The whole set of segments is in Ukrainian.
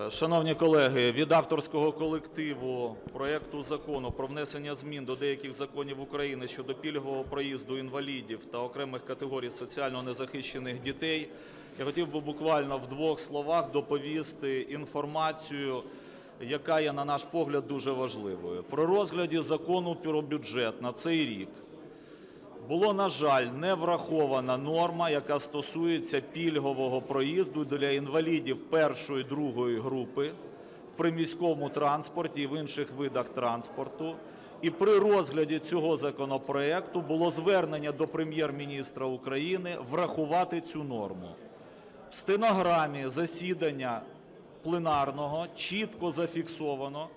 Е, Шановні колеги, від авторського колективу проекту Закону про внесення змін до деяких законів України щодо пільгового проїзду інвалідів та окремих категорій соціально незахищених дітей я хотів би буквально в двох словах доповісти інформацію, яка є, на наш погляд, дуже важливою. При розгляді Закону про бюджет на цей рік було, на жаль, не врахована норма, яка стосується пільгового проїзду для інвалідів першої другої групи в приміському транспорті і в інших видах транспорту. І при розгляді цього законопроекту було звернення до Прем'єр-міністра України врахувати цю норму. В стенограмі засідання пленарного чітко зафіксовано,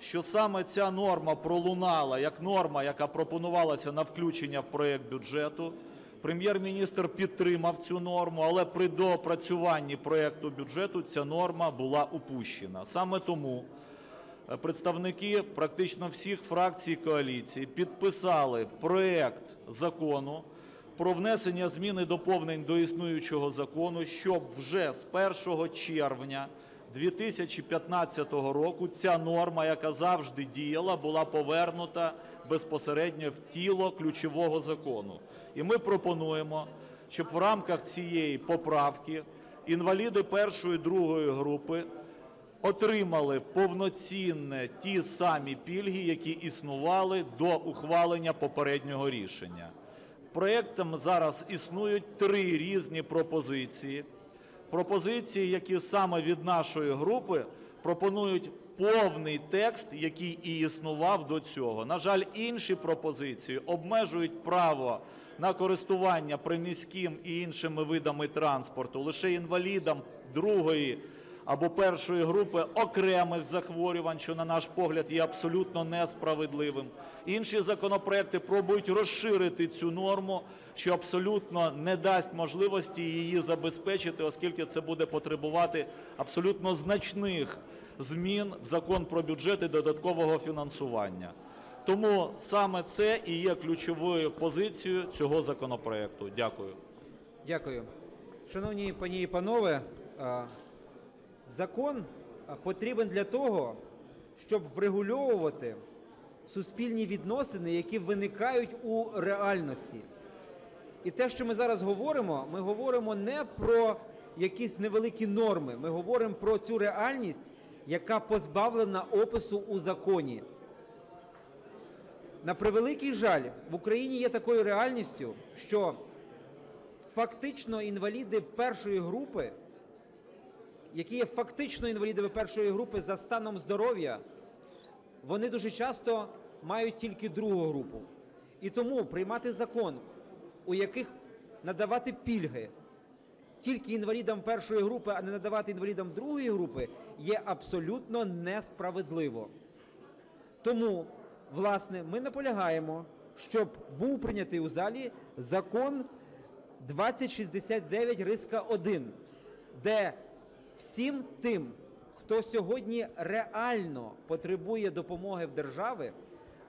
що саме ця норма пролунала як норма, яка пропонувалася на включення в проект бюджету. Прем'єр-міністр підтримав цю норму, але при доопрацюванні проекту бюджету ця норма була упущена. Саме тому е, представники практично всіх фракцій коаліції підписали проект закону про внесення змін і доповнень до існуючого закону, щоб вже з 1 червня 2015 року ця норма, яка завжди діяла, була повернута безпосередньо в тіло ключового закону. І ми пропонуємо, щоб в рамках цієї поправки інваліди першої другої групи отримали повноцінне ті самі пільги, які існували до ухвалення попереднього рішення. Проектом зараз існують три різні пропозиції. Пропозиції, які саме від нашої групи пропонують повний текст, який і існував до цього. На жаль, інші пропозиції обмежують право на користування приміським і іншими видами транспорту лише інвалідам другої або першої групи окремих захворювань, що, на наш погляд, є абсолютно несправедливим. Інші законопроекти пробують розширити цю норму, що абсолютно не дасть можливості її забезпечити, оскільки це буде потребувати абсолютно значних змін в Закон про бюджет і додаткового фінансування. Тому саме це і є ключовою позицією цього законопроекту. Дякую. Дякую. Шановні пані і панове, закон потрібен для того, щоб врегульовувати суспільні відносини, які виникають у реальності. І те, що ми зараз говоримо, ми говоримо не про якісь невеликі норми, ми говоримо про цю реальність, яка позбавлена опису у законі. На превеликий жаль, в Україні є такою реальністю, що фактично інваліди першої групи, які є фактично інвалідами першої групи за станом здоров'я, вони дуже часто мають тільки другу групу. І тому приймати закон, у яких надавати пільги тільки інвалідам першої групи, а не надавати інвалідам другої групи, є абсолютно несправедливо. Тому, власне, ми наполягаємо, щоб був прийнятий у залі закон 2069 риска 1, де всім тим, хто сьогодні реально потребує допомоги в держави,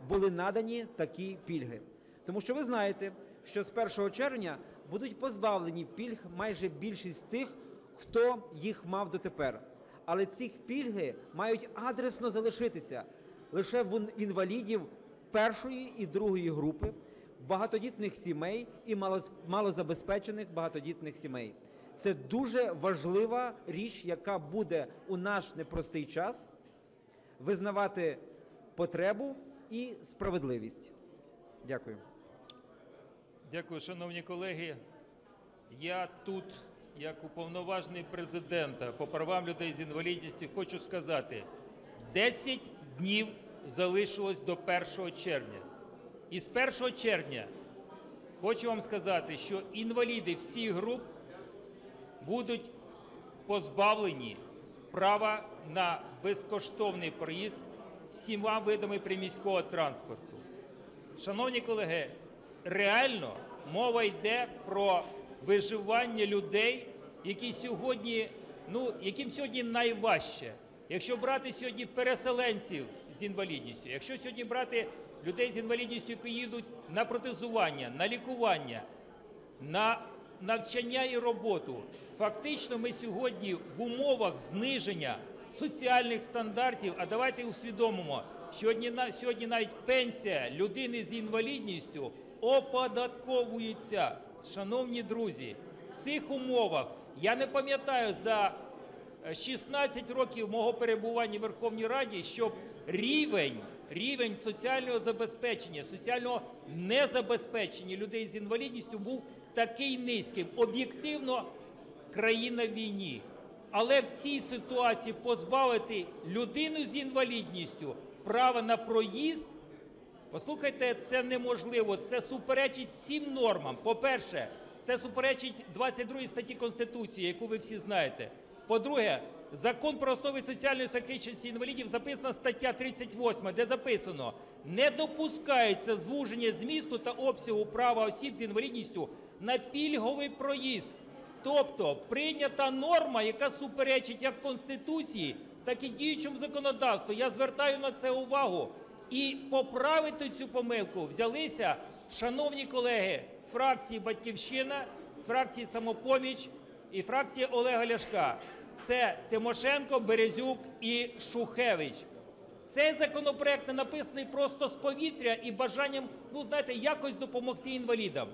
були надані такі пільги. Тому що ви знаєте, що з 1 червня будуть позбавлені пільг майже більшість тих, хто їх мав дотепер. Але ці пільги мають адресно залишитися лише в інвалідів першої і другої групи, багатодітних сімей і малоз- малозабезпечених багатодітних сімей. Це дуже важлива річ, яка буде у наш непростий час визнавати потребу і справедливість. Дякую. Дякую, шановні колеги. Я тут, як уповноважений президента по правам людей з інвалідністю, хочу сказати: 10 днів залишилось до 1 червня. І з 1 червня хочу вам сказати, що інваліди всіх груп будуть позбавлені права на безкоштовний проїзд всіма видами приміського транспорту. Шановні колеги, реально мова йде про виживання людей, які сьогодні, ну, яким сьогодні найважче. Якщо брати сьогодні переселенців з інвалідністю, якщо сьогодні брати людей з інвалідністю, які їдуть на протезування, на лікування, на навчання і роботу, фактично ми сьогодні в умовах зниження соціальних стандартів. А давайте усвідомимо, на- сьогодні навіть пенсія людини з інвалідністю оподатковується. Шановні друзі, в цих умовах я не пам'ятаю за е, 16 років мого перебування в Верховній Раді, щоб рівень, рівень соціального забезпечення, соціального незабезпечення людей з інвалідністю був такий низьким. Об'єктивно, країна в війні. Але в цій ситуації позбавити людину з інвалідністю права на проїзд Послухайте, це неможливо. Це суперечить всім нормам. По-перше, це суперечить 22 статті Конституції, яку ви всі знаєте. По-друге, закон про основи соціальної захищеності інвалідів записана стаття 38, де записано: не допускається звуження змісту та обсягу права осіб з інвалідністю на пільговий проїзд. Тобто прийнята норма, яка суперечить як Конституції, так і діючому законодавству. Я звертаю на це увагу. І поправити цю помилку взялися шановні колеги з фракції Батьківщина, з фракції Самопоміч і фракції Олега Ляшка. Це Тимошенко, Березюк і Шухевич. Цей законопроект не написаний просто з повітря і бажанням, ну знаєте, якось допомогти інвалідам.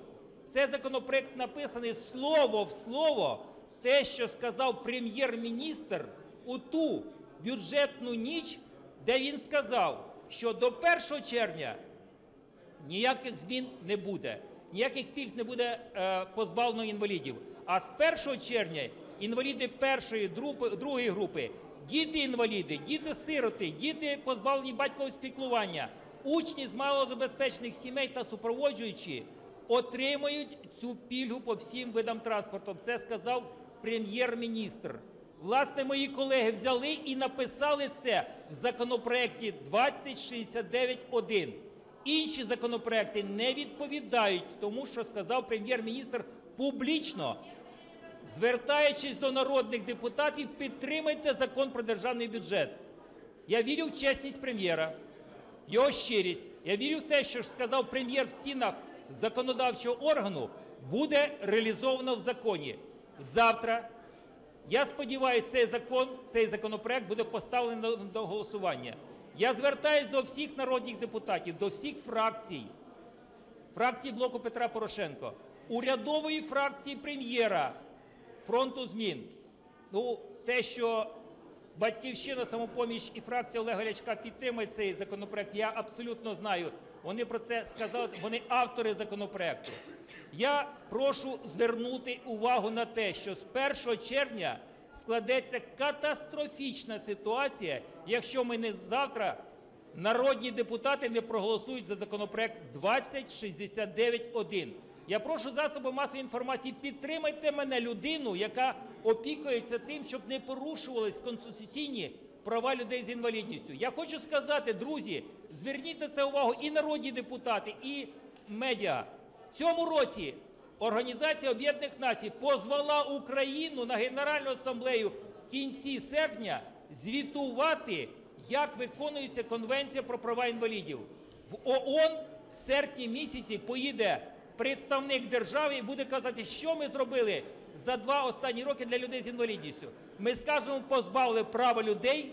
Цей законопроект написаний слово в слово те, що сказав прем'єр-міністр у ту бюджетну ніч, де він сказав, що до 1 червня ніяких змін не буде, ніяких пільг не буде е, позбавлено інвалідів. А з 1 червня інваліди першої, другої групи, діти-інваліди, діти-сироти, діти позбавлені батькового спіклування, учні з малозабезпечених сімей та супроводжуючі отримають цю пільгу по всім видам транспорту. Це сказав прем'єр-міністр. Власне, мої колеги взяли і написали це в законопроекті 2069-1. Інші законопроекти не відповідають тому, що сказав прем'єр-міністр публічно. Звертаючись до народних депутатів, підтримайте закон про державний бюджет. Я вірю в чесність прем'єра, його щирість. Я вірю в те, що сказав прем'єр в стінах законодавчого органу, буде реалізовано в законі. Завтра я сподіваюся, цей закон, цей законопроект буде поставлений до, голосування. Я звертаюся до всіх народних депутатів, до всіх фракцій, фракції блоку Петра Порошенко, урядової фракції прем'єра, фронту змін. Ну, те, що Батьківщина, самопоміч і фракція Олега Ляшка підтримують цей законопроект, я абсолютно знаю. Вони про це сказали, вони автори законопроекту. Я прошу звернути увагу на те, що з 1 червня складеться катастрофічна ситуація, якщо ми не завтра народні депутати не проголосують за законопроект 2069-1. Я прошу засоби масової інформації, підтримайте мене, людину, яка опікується тим, щоб не порушувались конституційні права людей з інвалідністю. Я хочу сказати, друзі, зверніть на це увагу і народні депутати, і медіа. В цьому році Організація Об'єднаних Націй позвала Україну на Генеральну асамблею в кінці серпня звітувати, як виконується Конвенція про права інвалідів. В ООН в серпні місяці поїде представник держави і буде казати, що ми зробили за два останні роки для людей з інвалідністю. Ми скажемо, позбавили права людей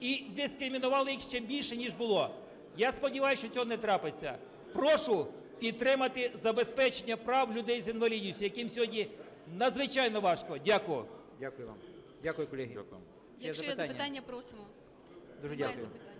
і дискримінували їх ще більше, ніж було. Я сподіваюся, що цього не трапиться. Прошу підтримати забезпечення прав людей з інвалідністю, яким сьогодні надзвичайно важко. Дякую. Дякую вам. Дякую, колеги. Дякую. Якщо є запитання? запитання, просимо. Дуже Немає дякую.